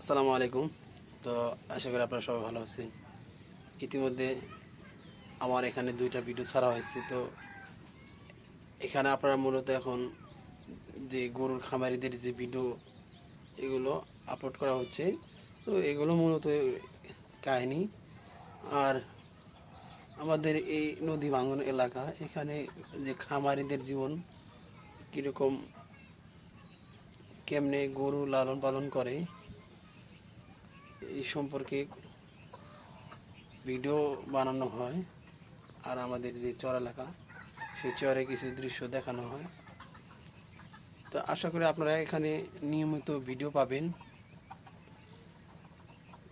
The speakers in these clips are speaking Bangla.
আসসালামু আলাইকুম। তো আশা করি আপনারা সবাই ভালো আছেন। ইতিমধ্যে আমার এখানে দুইটা ভিডিও ছাড়া হয়েছে। তো এখানে আপনারা মূলত এখন যে গরুর খামারিদের যে ভিডিও এগুলো আপলোড করা হচ্ছে, তো এগুলো মূলত কাহিনী। আর আমাদের এই নদী ভাঙন এলাকা, এখানে যে খামারিদের জীবন কীরকম, কেমনে গরু লালন পালন করে এই সম্পর্কে ভিডিও বানানো হয় আর আমাদের যে চর এলাকা, সেই চরে কিছু দৃশ্য দেখানো হয়। তো আশা করি আপনারা এখানে নিয়মিত ভিডিও পাবেন।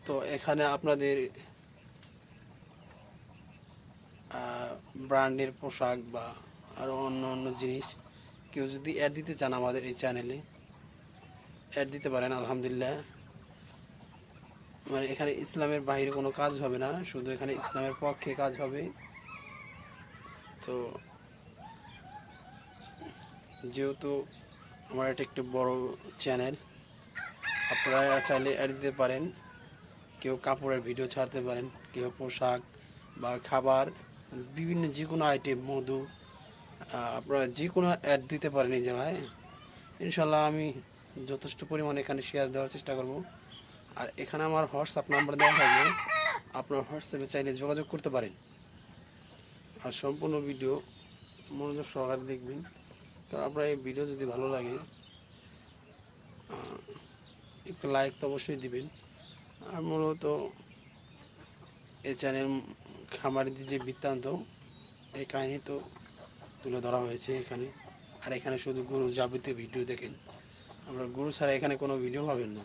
তো এখানে আপনাদের ব্র্যান্ডের পোশাক বা আরও অন্য অন্য জিনিস কেউ যদি অ্যাড দিতে চান আমাদের এই চ্যানেলে অ্যাড দিতে পারেন, আলহামদুলিল্লাহ। মানে এখানে ইসলামের বাইরে কোনো কাজ হবে না, শুধু এখানে ইসলামের পক্ষে কাজ হবে। তো যেহেতু আমার এটা একটি বড় চ্যানেল, আপনারা চাইলে অ্যাড দিতে পারেন। কেউ কাপড়ের ভিডিও ছাড়তে পারেন, কেউ পোশাক বা খাবার, বিভিন্ন যে কোনো আইটেম মধু আপনারা যে কোনো অ্যাড দিতে পারেন এই জায়গায়। ইনশাল্লাহ আমি যথেষ্ট পরিমাণে এখানে শেয়ার দেওয়ার চেষ্টা করব। আর এখানে আমার হোয়াটসঅ্যাপ নাম্বার দেওয়া থাকবে। আপনার হোয়াটসঅ্যাপে চাইলে যোগাযোগ করতে পারেন। আর সম্পূর্ণ ভিডিও মনোযোগ সহকারে দেখবেন। কারণ আপনার এই ভিডিও যদি ভালো লাগে একটু লাইক তো অবশ্যই দিবেন। আর মূলত এই চ্যানেল খামারিদের যে বৃত্তান্ত, এই কাহিনী তো তুলে ধরা হয়েছে এখানে। আর এখানে শুধু গরু যাবতীয় ভিডিও দেখেন। আমরা গরু ছাড়া এখানে কোনো ভিডিও পাবেন না।